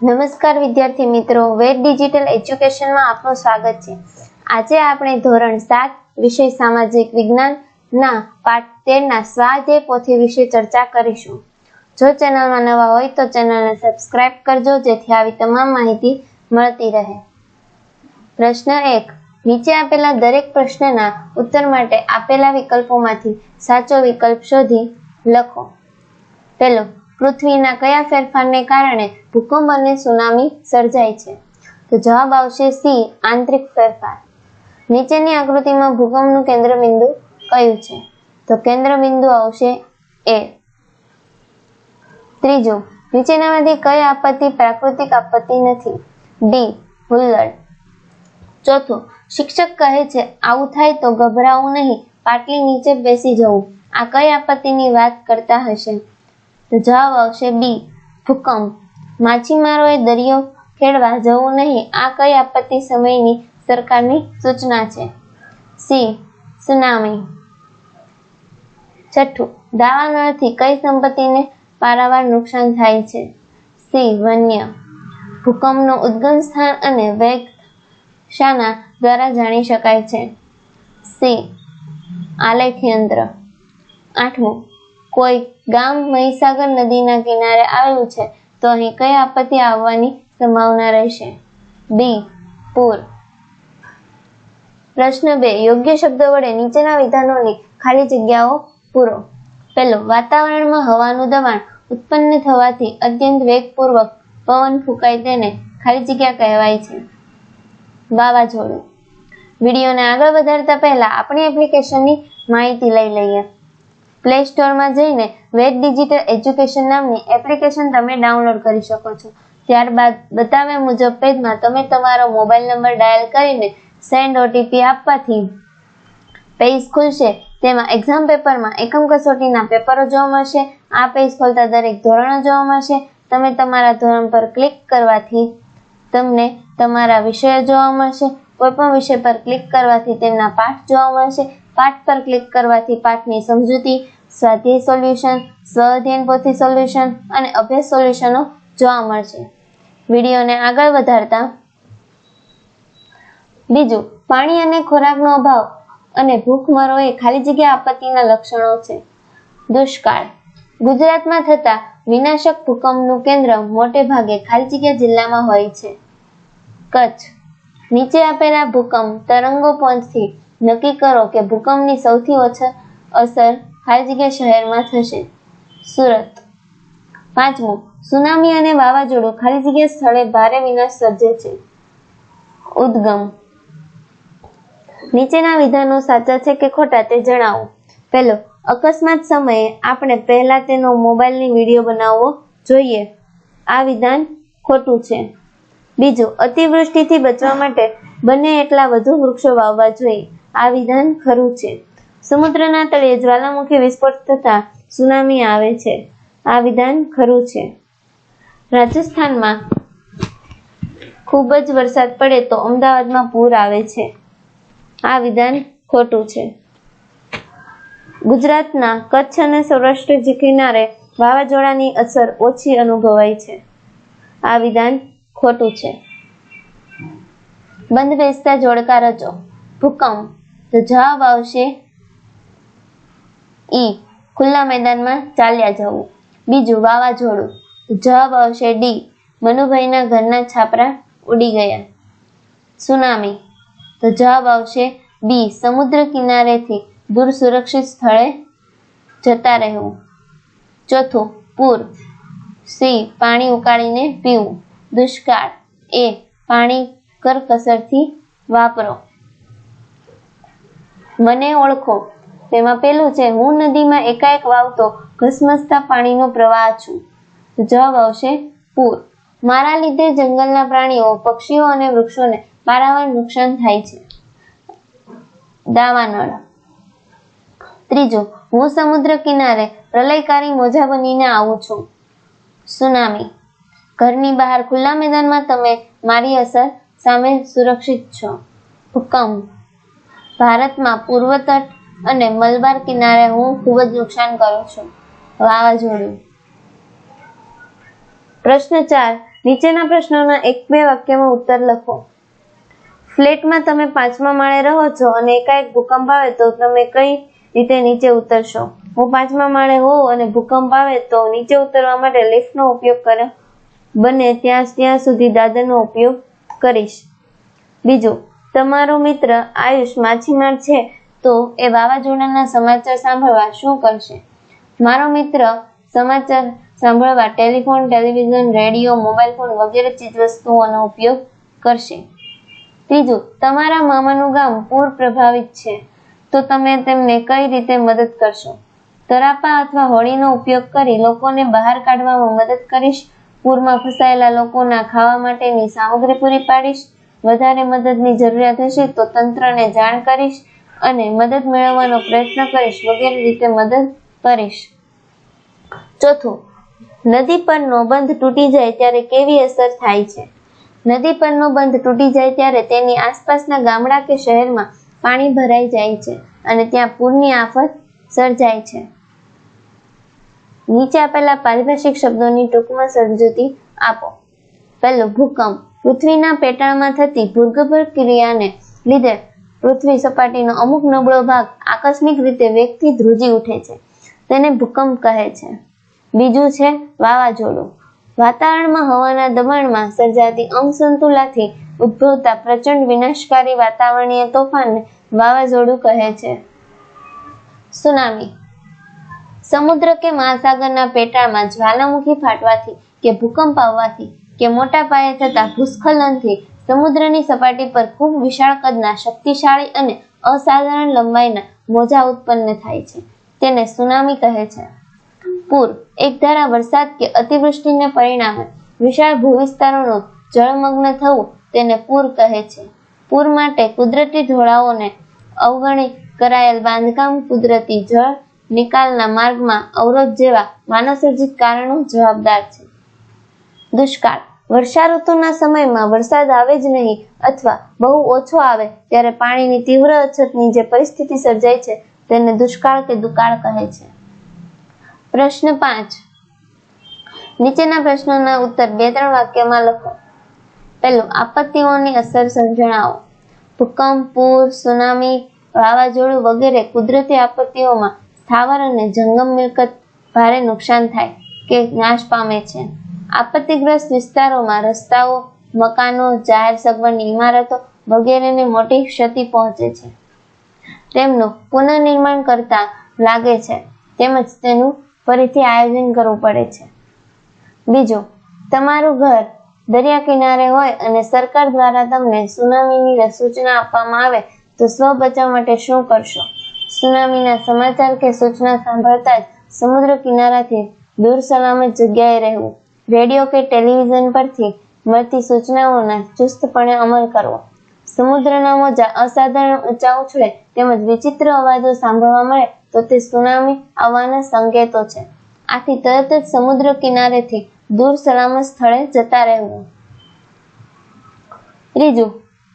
નમસ્કાર વિદ્યાર્થી મિત્રો, વેદ ડિજિટલ એજ્યુકેશનમાં આપનું સ્વાગત છે. આજે આપણે ધોરણ સાત, વિષય સામાજિક વિજ્ઞાનના પાઠ તેરના સ્વાધ્યાય પોથી વિશે ચર્ચા કરીશું. જો ચેનલમાં નવા હોય તો ચેનલને સબસ્ક્રાઇબ કરજો, જેથી આવી તમામ માહિતી મળતી રહે. પ્રશ્ન એક, નીચે આપેલા દરેક પ્રશ્નના ઉત્તર માટે આપેલા વિકલ્પોમાંથી સાચો વિકલ્પ શોધી લખો. પહેલો પૃથ્વીના કયા ફેરફારને કારણે ભૂકંપ અને સુનામી સર્જાય છે? તો જવાબ આવશે સી, આંતરિક ફેરફાર. નીચેની આકૃતિમાં ભૂકંપનું કેન્દ્રબિંદુ કયું છે? તો કેન્દ્રબિંદુ આવશે એ. ત્રીજું, નીચેનામાંથી કઈ આપત્તિ પ્રાકૃતિક આપત્તિ નથી? ડી, હુલ્લડ. ચોથું, શિક્ષક કહે છે, આવું થાય તો ગભરાવું નહીં, પાટલી નીચે બેસી જવું. આ કઈ આપત્તિની વાત કરતા હશે? તો જવાબ આવશે બી. ભૂકંપ. માછીમારોએ દરિયો ખેડવા જવું નહીં. આ કઈ આપત્તિ સમયની સરકારની સૂચના છે? સી. સુનામી. છઠ્ઠું. દાવાનળથી કઈ સંપત્તિને પારાવાર નુકસાન થાય છે? સી. વન્ય. ભૂકંપનું ઉદ્ગમ સ્થાન અને વેગ શાના દ્વારા જાણી શકાય છે? સી. આલેખ યંત્ર આઠમું. કોઈ ગામ મહીસાગર નદીના કિનારે આવેલું છે, તો અહીં કઈ આપત્તિ આવવાની સંભાવના રહેશે? બી, પૂર. પ્રશ્ન બે, યોગ્ય શબ્દ વડે નીચેના વિધાનોની ખાલી જગ્યાઓ પૂરો. પહેલો, વાતાવરણમાં હવાનું દબાણ ઉત્પન્ન થવાથી અત્યંત વેગપૂર્વક પવન ફૂંકાય તેને ખાલી જગ્યા કહેવાય છે. વાવાઝોડું. વિડીયોને આગળ વધારતા પહેલા આપણી એપ્લિકેશનની માહિતી લઈ લઈએ. પ્લે સ્ટોરમાં જઈને વેદ ડિજિટલ એજ્યુકેશન નામની એપ્લિકેશન તમે ડાઉનલોડ કરી શકો છો. ત્યારબાદ બતાવ્યા મુજબ પેજમાં તમે તમારો મોબાઈલ નંબર ડાયલ કરીને સેન્ડ ઓટીપી આપવાથી પેજ ખુલશે. તેમાં એક્ઝામ પેપરમાં એકમ કસોટીના પેપરો જોવા મળશે. આ પેજ ખોલતા દરેક ધોરણો જોવા મળશે. તમે તમારા ધોરણ પર ક્લિક કરવાથી તમને તમારા વિષયો જોવા મળશે. કોઈપણ વિષય પર ક્લિક કરવાથી તેમના પાઠ જોવા મળશે. પાઠ પર ક્લિક કરવાથી પાઠની સમજૂતી, સ્વાધ્યાય સોલ્યુશન સ્વ પોથી સોલ્યુશન અને અભ્યાસ સોલ્યુશનો જોવા મળશે. વિડીયોને આગળ વધારતા બીજું, પાણી અને ખોરાકનો અભાવ અને ભૂખમરો એ ખાલી જગ્યા આપત્તિના લક્ષણો છે. દુષ્કાળ. ગુજરાતમાં થતા વિનાશક ભૂકંપનું કેન્દ્ર મોટે ભાગે ખાલી જગ્યા જિલ્લામાં હોય છે. કચ્છ. નીચે આપેલા ભૂકંપ તરંગો પહોંચથી નક્કી કરો કે ભૂકંપની સૌથી ઓછા અસર જગ્યા શહેરમાં થશે. સુરત. પાંચમું, સુનામી અને વાવાઝોડું ખાલી જગ્યા સ્થળે ભારે વિનાશ સર્જે છે. ઉદ્ગમ. નીચેના વિધાનો સાચા છે કે ખોટા તે જણાવો. પહેલો, અકસ્માત સમયે આપણે પહેલા તેનો મોબાઈલની વીડિયો બનાવવો જોઈએ. આ વિધાન ખોટું છે. બીજું, અતિવૃષ્ટિથી બચવા માટે બને એટલા વધુ વૃક્ષો વાવવા જોઈએ. આ વિધાન ખરું છે. સમુદ્રના તળે જ્વાલામુખી વિસ્ફોટ થતા સુનામી આવે છે. આ વિધાન ખરું છે. રાજસ્થાનમાં ખૂબ જ વરસાદ પડે તો અમદાવાદમાં પૂર આવે છે. આ વિધાન ખોટું છે. ગુજરાતના કચ્છ અને સૌરાષ્ટ્ર કિનારે વાવાઝોડાની અસર ઓછી અનુભવાય છે. આ વિધાન ખોટું છે. બંધ બેસતા જોડકા રચો. ભૂકંપ તો જવાબ આવશે ઈ. ખુલ્લા મેદાનમાં ચાલ્યા જવું. બીજું વાવાઝોડું. તો જવાબ આવશે ડી. મનુભાઈના ઘરના છાપરા ઉડી ગયા. સુનામી. તો જવાબ આવશે બી. સમુદ્ર કિનારેથી દૂર સુરક્ષિત સ્થળે જતા રહેવું. ચોથું, પૂર. સી. પાણી ઉકાળીને પીવું. દુષ્કાળ. એ. પાણી કરકસરથી વાપરો. મને ઓળખો. તેમાં પેલું છે, હું નદીમાં એકાએક વાવતો, ઘસમસતા પાણીનો પ્રવાહ છું. જવાબ આવશે, પૂર. મારા લીધે જંગલના પ્રાણીઓ, પક્ષીઓ અને વૃક્ષોને પારાવાર નુકસાન થાય છે. દાવાનળ. ત્રીજો, હું સમુદ્ર કિનારે પ્રલયકારી મોજા બનીને આવું છું. સુનામી. ઘરની બહાર ખુલ્લા મેદાનમાં તમે મારી અસર સામે સુરક્ષિત છો. ભૂકંપ ભારતમાં પૂર્વ તટ અને મલબાર કિનારે હું ખૂબ જ નુકસાન કરું છું. વાવાઝોડું. પ્રશ્ન ચાર. નીચેના પ્રશ્નોના એક બે વાક્યમાં ઉત્તર લખો. ફ્લેટમાં તમે પાંચમા માળે રહો છો અને એકાએક ભૂકંપ આવે તો તમે કઈ રીતે નીચે ઉતરશો? હું પાંચમા માળે હોઉં અને ભૂકંપ આવે તો નીચે ઉતરવા માટે લિફ્ટનો ઉપયોગ કરે. બને ત્યાં ત્યાં સુધી દાદરનો ઉપયોગ કરીશ. બીજું. તમારો મિત્ર આયુષ માછીમાર છે, તો એ વાવાઝોડાના સમાચાર સાંભળવા શું કરશે? મારો મિત્ર સમાચાર સાંભળવા telephone, television, radio, mobile phone વગેરે ચીજવસ્તુઓનો ઉપયોગ કરશે. ત્રીજું, તમારા મામાનું ગામ પૂર પ્રભાવિત છે, તો તમે તેમને કઈ રીતે મદદ કરશો? તરાપા અથવા હોળીનો ઉપયોગ કરી લોકોને બહાર કાઢવામાં મદદ કરીશ, પૂરમાં ફસાયેલા લોકોના ખાવા માટેની સામગ્રી પૂરી પાડીશ વધારે મદદની જરૂરિયાત હશે તો તંત્રને જાણ કરીશ અને મદદ મેળવવાનો પ્રયત્ન કરીશ. વગેરે રીતે મદદ કરીશ. ચોથું, નદી પરનો બંધ તૂટી જાય ત્યારે કેવી અસર થાય છે? નદી પરનો બંધ તૂટી જાય ત્યારે તેની આસપાસના ગામડા કે શહેરમાં પાણી ભરાઈ જાય છે અને ત્યાં પૂરની આફત સર્જાય છે. નીચે આપેલા પારિભાષિક શબ્દોની ટૂંકમાં સમજૂતી આપો. પહેલો, ભૂકંપ. પૃથ્વીના પેટાળમાં થતી ભૂગર્ભ ક્રિયાને લીધે પૃથ્વી સપાટીનો અમુક નબળો ભાગ આકસ્મિક રીતે વેગથી ધ્રુજી ઉઠે છે. તેને ભૂકંપ કહે છે. બીજું છે વાવાઝોડું. વાતાવરણમાં હવાના દબાણમાં સર્જાતી અસંતુલાથી ઉદ્ભવતા પ્રચંડ વિનાશકારી વાતાવરણીય તોફાનને વાવાઝોડું કહે છે. સુનામી. સમુદ્ર કે મહાસાગરના પેટાળમાં જ્વાલામુખી ફાટવાથી કે ભૂકંપ આવવાથી કે મોટા પાયે થતા ભૂસ્ખલનથી સમુદ્રની સપાટી પર ખૂબ વિશાળ કદના શક્તિશાળી અને અસાધારણ લંબાઈના મોજા ઉત્પન્ન થાય છે. તેને સુનામી કહે છે. પૂર એકધારા વરસાદ કે અતિવૃષ્ટિને પરિણામે વિશાળ ભૂવિસ્તારોનું જળમગ્ન થવું તેને પૂર કહે છે. પૂર માટે કુદરતી ઢોળાવોને અવગણી કરાયેલ બાંધકામ કુદરતી જળ નિકાલના માર્ગમાં અવરોધ જેવા માનવસર્જિત કારણો જવાબદાર છે. દુષ્કાળ વર્ષા ઋતુના સમયમાં વરસાદ આવે જ નહીં અથવા બહુ ઓછો આવે ત્યારે પાણીની તીવ્ર અછતની જે પરિસ્થિતિ સર્જાય છે તેને દુષ્કાળ કે દુકાળ કહે છે. પ્રશ્ન પાંચ. નીચેના પ્રશ્નોના ઉત્તર બે ત્રણ વાક્યમાં લખો. પહેલું, આપત્તિઓની અસર જણાવો. ભૂકંપ, પૂર, સુનામી, વાવાઝોડું વગેરે કુદરતી આપત્તિઓમાં સ્થાવર અને જંગમ મિલકત ભારે નુકસાન થાય કે નાશ પામે છે. આપત્તિગ્રસ્ત વિસ્તારોમાં રસ્તાઓ, મકાનો, જાહેર સગવડની ઇમારતો વગેરેને મોટી ક્ષતિ પહોંચે છે. તેમનું પુનઃનિર્માણ કરતા લાગે છે, તેમજ તેનું ફરીથી આયોજન કરવું પડે છે. બીજું, તમારું ઘર દરિયા કિનારે હોય અને સરકાર દ્વારા તમને સુનામીની સૂચના આપવામાં આવે તો સ્વ બચાવ માટે શું કરશો? સુનામીના સમાચાર કે સૂચના સાંભળતા જ સમુદ્ર કિનારાથી દૂર સલામત જગ્યાએ રહેવું. રેડિયો કે ટેલિવિઝન પરથી મળતી સૂચનાઓના ચુસ્તપણે અમલ કરવો. સમુદ્રના મોજા અસાધારણ ઊંચા ઉછળે તેમજ વિચિત્ર અવાજો સાંભળવા મળે તો તે સુનામી આવવાના સંકેતો છે. આથી તરત જ સમુદ્ર કિનારેથી દૂર સલામત સ્થળે જતા રહેવું. ત્રીજું,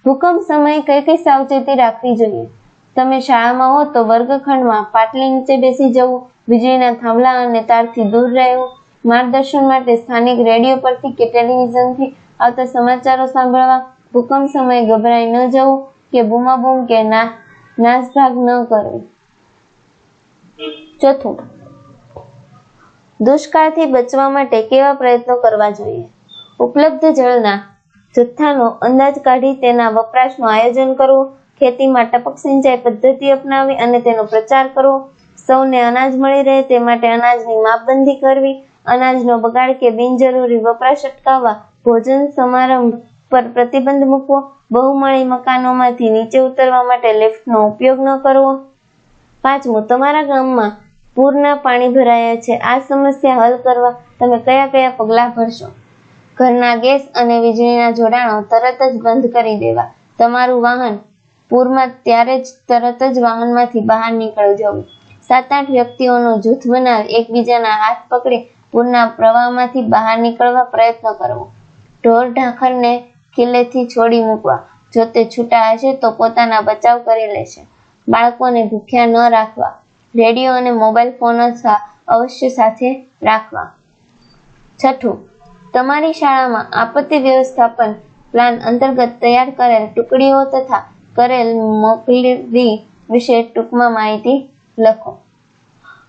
ભૂકંપ સમયે કઈ કઈ સાવચેતી રાખવી જોઈએ? તમે શાળામાં હો તો વર્ગખંડમાં પાટલી નીચે બેસી જવું વીજળીના થાંભલા અને તારથી દૂર રહેવું માર્ગદર્શન માટે સ્થાનિક રેડિયો પરથી કે ટેલિવિઝનથી આવતા સમાચારો સાંભળવા ભૂકંપ સમયે ગભરાઈ ન જવું કે બૂમાબૂમ કે ના, નાસભાગ ન કરવી. ચોથું, દુષ્કાળથી બચવા માટે કેવા પ્રયત્નો કરવા જોઈએ? ઉપલબ્ધ જળના જથ્થાનો અંદાજ કાઢી તેના વપરાશનું આયોજન કરવું, ખેતીમાં ટપક સિંચાઈ પદ્ધતિ અપનાવી અને તેનો પ્રચાર કરવો, સૌને અનાજ મળી રહે તે માટે અનાજની માપબંધી કરવી અનાજનો બગાડ કે બિનજરૂરી વપરાશ અટકાવવા ભોજન સમારંભ પર પ્રતિબંધ મૂકવો, બહુમાળી મકાનોમાંથી નીચે ઉતરવા માટે લિફ્ટનો ઉપયોગ ન કરવો. પાંચમું, તમારા ગામમાં પૂરના પાણી ભરાયા છે. આ સમસ્યા હલ કરવા તમે કયા કયા પગલાં ભરશો? ઘરના ગેસ અને વીજળીના જોડાણો તરત જ બંધ કરી દેવા. તમારું વાહન પૂરમાં ત્યારે જ તરત જ વાહનમાંથી બહાર નીકળી જવું. સાત આઠ વ્યક્તિઓનું જૂથ બનાવી એકબીજાના હાથ પકડી પૂરના પ્રવાહમાંથી બહાર નીકળવા પ્રયત્ન કરવો. ઢોર ઢાંખરને કિલ્લેથી છોડી મૂકવા. જો તે છૂટા હશે તો પોતાના બચાવ કરી લેશે. બાળકોને ભૂખ્યા ન રાખવા. રેડિયો અને મોબાઈલ ફોન અવશ્ય સાથે રાખવા. છઠ્ઠું, તમારી શાળામાં આપત્તિ વ્યવસ્થાપન પ્લાન અંતર્ગત તૈયાર કરેલ ટુકડીઓ તથા કરેલ મોકલવી વિશે ટૂંકમાં માહિતી લખો.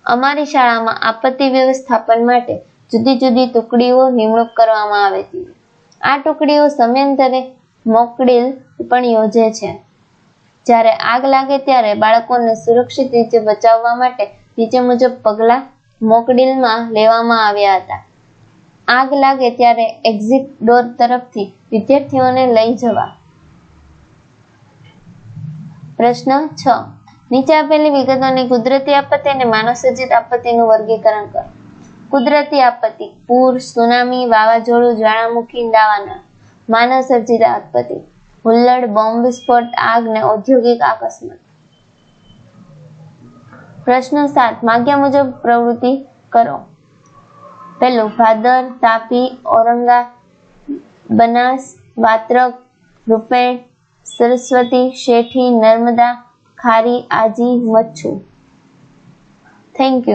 અમારી શાળામાં આપત્તિ વ્યવસ્થાપન માટે જુદી જુદી ટુકડીઓ નિમણૂક કરવામાં આવે છે. આ ટુકડીઓ સમયાંતરે મોકડ્રીલ પણ યોજે છે. જ્યારે આગ લાગે ત્યારે બાળકોને સુરક્ષિત રીતે બચાવવા માટે નીચે મુજબ પગલાં મોકડ્રીલમાં લેવામાં આવ્યા હતા. આગ લાગે ત્યારે એક્ઝિટ ડોર તરફથી વિદ્યાર્થીઓને લઈ જવા. પ્રશ્ન છ. નીચે આપેલી વિગતોની કુદરતી આપત્તિ અને માનવસર્જિત આપત્તિનું વર્ગીકરણ કરો. કુદરતી આપત્તિ, પૂર, સુનામી, વાવાઝોડું, જ્વાળામુખી, દાવાનળ માનવ આપત્તિ, હુલ્લડ, બોમ્બ વિસ્ફોટ આગ ને ઔદ્યોગિક અકસ્માત. પ્રશ્ન સાત, માગ્યા મુજબ પ્રવૃત્તિ કરો. પહેલું, ભાદર, તાપી ઔરંગા બનાસ, વાત્રક, રૂપેણ, સરસ્વતી, શેઠી, નર્મદા ખારી આજી મચ્છુ થેન્ક યુ